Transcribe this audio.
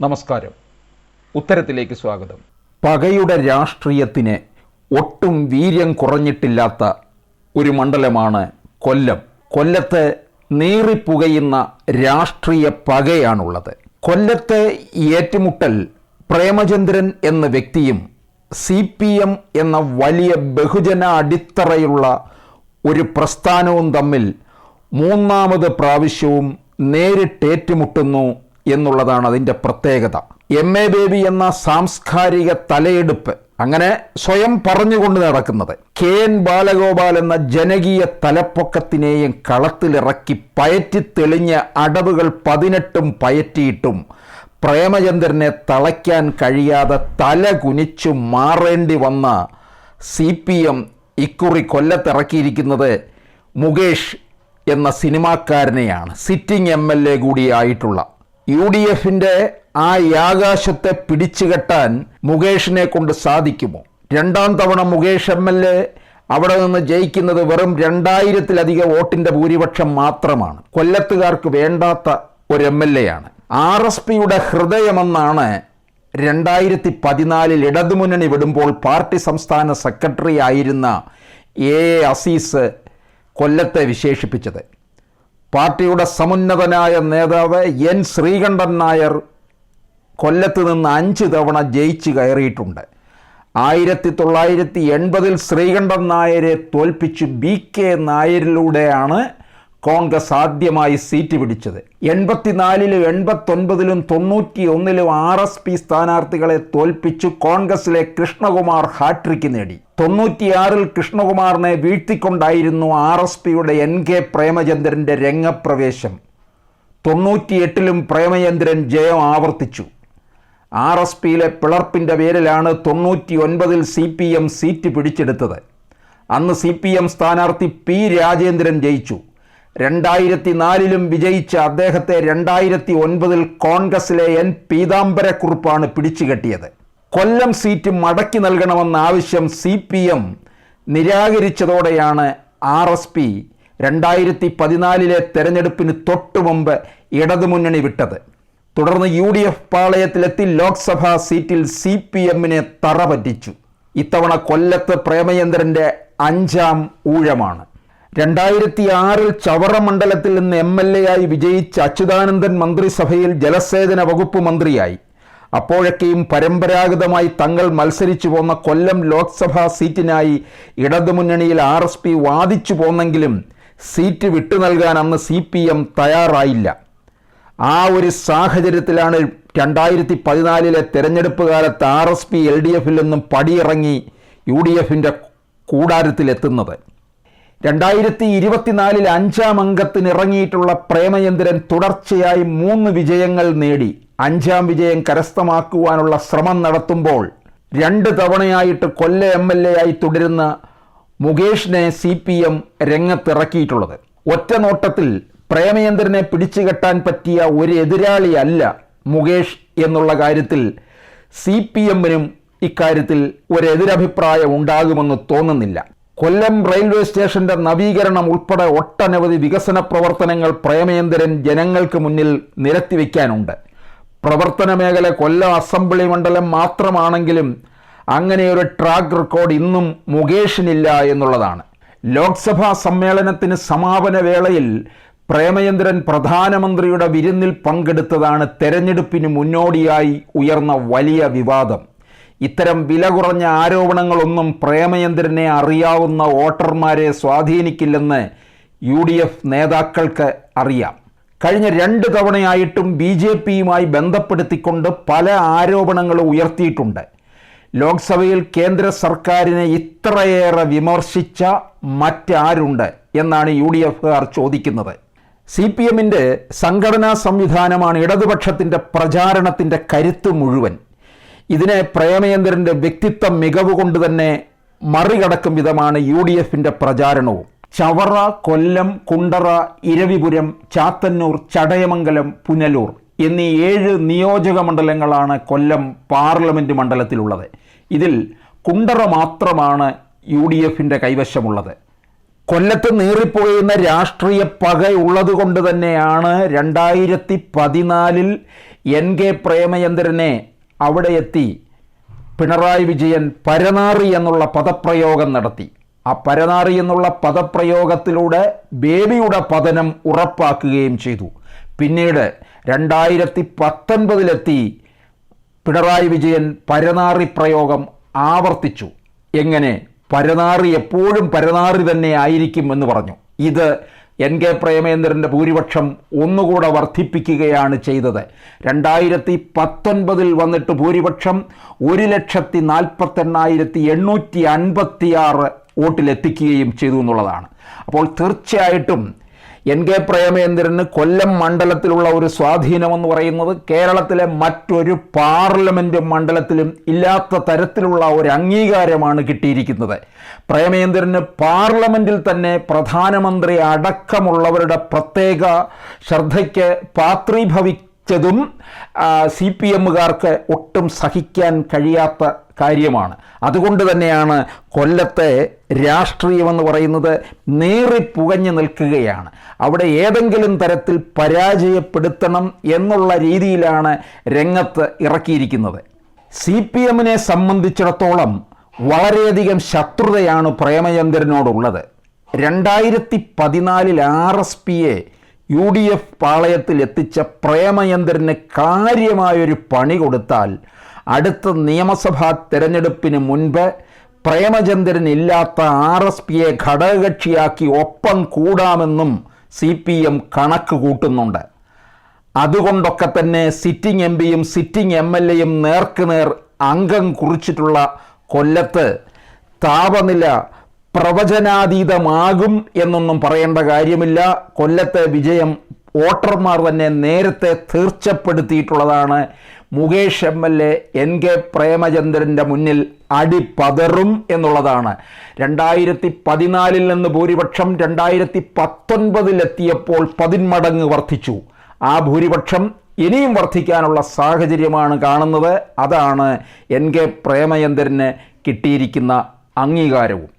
നമസ്കാരം. ഉത്തരത്തിലേക്ക് സ്വാഗതം. പകയുടെ രാഷ്ട്രീയത്തിന് ഒട്ടും വീര്യം കുറഞ്ഞിട്ടില്ലാത്ത ഒരു മണ്ഡലമാണ് കൊല്ലം. കൊല്ലത്ത് നീറിപ്പുകയുന്ന രാഷ്ട്രീയ പകയാണുള്ളത്. കൊല്ലത്തെ ഏറ്റുമുട്ടൽ പ്രേമചന്ദ്രൻ എന്ന വ്യക്തിയും സി പി എം എന്ന വലിയ ബഹുജന അടിത്തറയുള്ള ഒരു പ്രസ്ഥാനവും തമ്മിൽ മൂന്നാമത് പ്രാവശ്യവും നേരിട്ടേറ്റുമുട്ടുന്നു എന്നുള്ളതാണ് അതിന്റെ പ്രത്യേകത. എം എ ബേബി എന്ന സാംസ്കാരിക തലയെടുപ്പ് അങ്ങനെ സ്വയം പറഞ്ഞുകൊണ്ട് നടക്കുന്നത്. കെ എൻ ബാലഗോപാൽ എന്ന ജനകീയ തലപ്പൊക്കത്തിനെയും കളത്തിലിറക്കി പയറ്റി തെളിഞ്ഞ അടവുകൾ പതിനെട്ടും പയറ്റിയിട്ടും പ്രേമചന്ദ്രനെ തളയ്ക്കാൻ കഴിയാതെ തല കുനിച്ചു മാറേണ്ടി വന്ന സി പി എം ഇക്കുറി കൊല്ലത്തിറക്കിയിരിക്കുന്നത് മുകേഷ് എന്ന സിനിമാക്കാരനെയാണ്. സിറ്റിംഗ് എം എൽ എ കൂടിയായിട്ടുള്ള യു ഡി എഫിന്റെ ആ യാകാശത്തെ പിടിച്ചുകെട്ടാൻ മുകേഷിനെ കൊണ്ട് സാധിക്കുമോ? രണ്ടാം തവണ മുകേഷ് എം എൽ എ അവിടെ നിന്ന് ജയിക്കുന്നത് വെറും രണ്ടായിരത്തിലധികം വോട്ടിന്റെ ഭൂരിപക്ഷം മാത്രമാണ്. കൊല്ലത്തുകാർക്ക് വേണ്ടാത്ത ഒരു എം എൽ എ ആണ് ആർ എസ് പിയുടെ ഹൃദയമെന്നാണ് രണ്ടായിരത്തി പതിനാലിൽ ഇടതുമുന്നണി വിടുമ്പോൾ പാർട്ടി സംസ്ഥാന സെക്രട്ടറി ആയിരുന്ന എ അസീസ് കൊല്ലത്തെ വിശേഷിപ്പിച്ചത്. പാർട്ടിയുടെ സമുന്നതനായ നേതാവ് എൻ ശ്രീകണ്ഠൻ നായർ കൊല്ലത്ത് നിന്ന് അഞ്ച് തവണ ജയിച്ച് കയറിയിട്ടുണ്ട്. ആയിരത്തി തൊള്ളായിരത്തി എൺപതിൽ ശ്രീകണ്ഠൻ നായരെ തോൽപ്പിച്ച് ബി കെ നായരിലൂടെയാണ് കോൺഗ്രസ് ആദ്യമായി സീറ്റ് പിടിച്ചത്. എൺപത്തിനാലിലും എൺപത്തൊൻപതിലും തൊണ്ണൂറ്റി ഒന്നിലും ആർ എസ് പി സ്ഥാനാർത്ഥികളെ തോൽപ്പിച്ചു കോൺഗ്രസിലെ കൃഷ്ണകുമാർ ഹാട്രിക്ക് നേടി. തൊണ്ണൂറ്റിയാറിൽ കൃഷ്ണകുമാറിനെ വീഴ്ത്തിക്കൊണ്ടായിരുന്നു ആർ എസ് പിയുടെ എൻ കെ പ്രേമചന്ദ്രന്റെ രംഗപ്രവേശം. തൊണ്ണൂറ്റിയെട്ടിലും പ്രേമചന്ദ്രൻ ജയം ആവർത്തിച്ചു. ആർ എസ് പിയിലെ പിളർപ്പിന്റെ പേരിലാണ് തൊണ്ണൂറ്റി ഒൻപതിൽ സി പി എം സീറ്റ് പിടിച്ചെടുത്തത്. അന്ന് സി പി എം സ്ഥാനാർത്ഥി പി രാജേന്ദ്രൻ ജയിച്ചു. രണ്ടായിരത്തി നാലിലും വിജയിച്ച അദ്ദേഹത്തെ രണ്ടായിരത്തി ഒൻപതിൽ കോൺഗ്രസിലെ എൻ. പീതാംബരക്കുറുപ്പാണ് പിടിച്ചുകെട്ടിയത്. കൊല്ലം സീറ്റ് മടക്കി നൽകണമെന്ന ആവശ്യം സി പി എം നിരാകരിച്ചതോടെയാണ് ആർ എസ് പി രണ്ടായിരത്തി പതിനാലിലെ തെരഞ്ഞെടുപ്പിന് തൊട്ടു മുമ്പ് ഇടതുമുന്നണി വിട്ടത്. തുടർന്ന് യു ഡി എഫ് പാളയത്തിലെത്തി ലോക്സഭാ സീറ്റിൽ സി പി എമ്മിനെ തറ പറ്റിച്ചു ഇത്തവണ കൊല്ലത്ത് പ്രേമചന്ദ്രന്റെ അഞ്ചാം ഊഴമാണ്. രണ്ടായിരത്തി ആറിൽ ചവറ മണ്ഡലത്തിൽ നിന്ന് എം എൽ എ ആയി വിജയിച്ച അച്യുതാനന്ദൻ മന്ത്രിസഭയിൽ ജലസേചന വകുപ്പ് മന്ത്രിയായി. അപ്പോഴൊക്കെയും പരമ്പരാഗതമായി തങ്ങൾ മത്സരിച്ചു പോന്ന കൊല്ലം ലോക്സഭാ സീറ്റിനായി ഇടതുമുന്നണിയിൽ ആർ എസ് പി വാദിച്ചു പോന്നെങ്കിലും സീറ്റ് വിട്ടു നൽകാൻ അന്ന് സി പി എം തയ്യാറായില്ല. ആ ഒരു സാഹചര്യത്തിലാണ് രണ്ടായിരത്തി പതിനാലിലെ തെരഞ്ഞെടുപ്പ് കാലത്ത് R S P L D എഫിൽ നിന്നും പടിയിറങ്ങി യു ഡി എഫിന്റെ കൂടാരത്തിലെത്തുന്നത്. രണ്ടായിരത്തി ഇരുപത്തിനാലിൽ അഞ്ചാം അംഗത്തിന് ഇറങ്ങിയിട്ടുള്ള പ്രേമചന്ദ്രൻ തുടർച്ചയായി മൂന്ന് വിജയങ്ങൾ നേടി. അഞ്ചാം വിജയം കരസ്ഥമാക്കുവാനുള്ള ശ്രമം നടത്തുമ്പോൾ രണ്ട് തവണയായിട്ട് കൊല്ല എം എൽ എ ആയി തുടരുന്ന മുകേഷിനെ സി പി എം രംഗത്തിറക്കിയിട്ടുള്ളത്. ഒറ്റ നോട്ടത്തിൽ പ്രേമചന്ദ്രനെ പിടിച്ചുകെട്ടാൻ പറ്റിയ ഒരു എതിരാളിയല്ല മുകേഷ് എന്നുള്ള കാര്യത്തിൽ സി പി എമ്മിനും ഇക്കാര്യത്തിൽ ഒരു എതിരഭിപ്രായം ഉണ്ടാകുമെന്ന് തോന്നുന്നില്ല. കൊല്ലം റെയിൽവേ സ്റ്റേഷന്റെ നവീകരണം ഉൾപ്പെടെ ഒട്ടനവധി വികസന പ്രവർത്തനങ്ങൾ പ്രേമേന്ദ്രൻ ജനങ്ങൾക്ക് മുന്നിൽ നിരത്തിവെക്കാനുണ്ട്. പ്രവർത്തന മേഖല കൊല്ലം അസംബ്ലി മണ്ഡലം മാത്രമാണെങ്കിലും അങ്ങനെയൊരു ട്രാക്ക് റെക്കോർഡ് ഇന്നും മുകേഷിനില്ല എന്നുള്ളതാണ്. ലോക്സഭാ സമ്മേളനത്തിന് സമാപന വേളയിൽ പ്രേമചന്ദ്രൻ പ്രധാനമന്ത്രിയുടെ വിരുന്നിൽ പങ്കെടുത്തതാണ് തെരഞ്ഞെടുപ്പിന് മുന്നോടിയായി ഉയർന്ന വലിയ വിവാദം. ഇത്തരം വില കുറഞ്ഞ ആരോപണങ്ങളൊന്നും പ്രേമചന്ദ്രനെ അറിയാവുന്ന വോട്ടർമാരെ സ്വാധീനിക്കില്ലെന്ന് യു ഡി എഫ് നേതാക്കൾക്ക് അറിയാം. കഴിഞ്ഞ രണ്ട് തവണയായിട്ടും ബി ജെ പിയുമായി ബന്ധപ്പെടുത്തിക്കൊണ്ട് പല ആരോപണങ്ങളും ഉയർത്തിയിട്ടുണ്ട്. ലോക്സഭയിൽ കേന്ദ്ര സർക്കാരിനെ ഇത്രയേറെ വിമർശിച്ച മറ്റാരുണ്ട് എന്നാണ് യു ഡി എഫുകാർ ചോദിക്കുന്നത്. സി പി എമ്മിന്റെ സംഘടനാ സംവിധാനമാണ് ഇടതുപക്ഷത്തിന്റെ പ്രചാരണത്തിന്റെ കരുത്ത് മുഴുവൻ. ഇതിനെ പ്രേമേന്ദ്രന്റെ വ്യക്തിത്വ മികവ് കൊണ്ട് തന്നെ മറികടക്കും വിധമാണ് യു ഡി എഫിന്റെ പ്രചാരണവും. ചവറ കൊല്ലം കുണ്ടറ ഇരവിപുരം ചാത്തന്നൂർ ചടയമംഗലം പുനലൂർ എന്നീ ഏഴ് നിയോജക മണ്ഡലങ്ങളാണ് കൊല്ലം പാർലമെന്റ് മണ്ഡലത്തിലുള്ളത്. ഇതിൽ കുണ്ടറ മാത്രമാണ് യു ഡി എഫിന്റെ കൈവശമുള്ളത്. കൊല്ലത്ത് നീറിപ്പോയുന്ന രാഷ്ട്രീയ പക ഉള്ളത് കൊണ്ട് തന്നെയാണ് രണ്ടായിരത്തി പതിനാലിൽ എൻ കെ പ്രേമചന്ദ്രനെ അവിടെ എത്തി പിണറായി വിജയൻ പരനാറി എന്നുള്ള പദപ്രയോഗം നടത്തി. ആ പരനാറി എന്നുള്ള പദപ്രയോഗത്തിലൂടെ ബേബിയുടെ പതനം ഉറപ്പാക്കുകയും ചെയ്തു. പിന്നീട് രണ്ടായിരത്തി പത്തൊൻപതിലെത്തി പിണറായി വിജയൻ പരനാറി പ്രയോഗം ആവർത്തിച്ചു. എങ്ങനെ? പരനാറി എപ്പോഴും പരനാറി തന്നെ ആയിരിക്കും എന്ന് പറഞ്ഞു. ഇത് എൻ കെ പ്രേമേന്ദ്രന്റെ ഭൂരിപക്ഷം ഒന്നുകൂടെ വർദ്ധിപ്പിക്കുകയാണ് ചെയ്തത്. രണ്ടായിരത്തി പത്തൊൻപതിൽ വന്നിട്ട് ഭൂരിപക്ഷം ഒരു ലക്ഷത്തി നാൽപ്പത്തെണ്ണായിരത്തി എണ്ണൂറ്റി അൻപത്തിയാറ് വോട്ടിലെത്തിക്കുകയും ചെയ്തു എന്നുള്ളതാണ്. അപ്പോൾ തീർച്ചയായിട്ടും എൻ കെ പ്രേമേന്ദ്രന് കൊല്ലം മണ്ഡലത്തിലുള്ള ഒരു സ്വാധീനമെന്ന് പറയുന്നത് കേരളത്തിലെ മറ്റൊരു പാർലമെന്റ് മണ്ഡലത്തിലും ഇല്ലാത്ത തരത്തിലുള്ള ഒരു അംഗീകാരമാണ് കിട്ടിയിരിക്കുന്നത്. പ്രേമേന്ദ്രന് പാർലമെന്റിൽ തന്നെ പ്രധാനമന്ത്രി അടക്കമുള്ളവരുടെ പ്രത്യേക ശ്രദ്ധയ്ക്ക് പാത്രീഭവിച്ചതും സി പി എമ്മുകാർക്ക് ഒട്ടും സഹിക്കാൻ കഴിയാത്ത കാര്യമാണ്. അതുകൊണ്ട് തന്നെയാണ് കൊല്ലത്തെ രാഷ്ട്രീയമെന്ന് പറയുന്നത് നേറിപ്പുകഞ്ഞു നിൽക്കുകയാണ്. അവിടെ ഏതെങ്കിലും തരത്തിൽ പരാജയപ്പെടുത്തണം എന്നുള്ള രീതിയിലാണ് രംഗത്ത് ഇറക്കിയിരിക്കുന്നത്. സി പി എമ്മിനെ സംബന്ധിച്ചിടത്തോളം വളരെയധികം ശത്രുതയാണ് പ്രേമചന്ദ്രനോടുള്ളത്. രണ്ടായിരത്തി പതിനാലിൽ ആർ എസ് പിയെ യു ഡി എഫ് പാളയത്തിൽ എത്തിച്ച പ്രേമചന്ദ്രന് കാര്യമായൊരു പണി കൊടുത്താൽ അടുത്ത നിയമസഭാ തെരഞ്ഞെടുപ്പിന് മുൻപ് പ്രേമചന്ദ്രൻ ഇല്ലാത്ത ആർ എസ് പിയെ ഘടകകക്ഷിയാക്കി ഒപ്പം കൂടാമെന്നും സി പി എം കണക്ക് കൂട്ടുന്നുണ്ട്. അതുകൊണ്ടൊക്കെ തന്നെ സിറ്റിംഗ് എം പിയും സിറ്റിംഗ് എം എൽ എയും നേർക്കുനേർ അംഗം കുറിച്ചിട്ടുള്ള കൊല്ലത്ത് താപനില പ്രവചനാതീതമാകും എന്നൊന്നും പറയേണ്ട കാര്യമില്ല. കൊല്ലത്തെ വിജയം വോട്ടർമാർ തന്നെ നേരത്തെ തീർച്ചപ്പെടുത്തിയിട്ടുള്ളതാണ്. Mukesh M L A N K പ്രേമചന്ദ്രന്റെ മുന്നിൽ അടിപതറും എന്നുള്ളതാണ്. രണ്ടായിരത്തി പതിനാലിൽ നിന്ന് ഭൂരിപക്ഷം രണ്ടായിരത്തി പത്തൊൻപതിലെത്തിയപ്പോൾ പതിന്മടങ്ങ് വർദ്ധിച്ചു. ആ ഭൂരിപക്ഷം ഇനിയും വർദ്ധിക്കാനുള്ള സാഹചര്യമാണ് കാണുന്നത്. അതാണ് എൻ കെ പ്രേമചന്ദ്രന് കിട്ടിയിരിക്കുന്ന അംഗീകാരവും.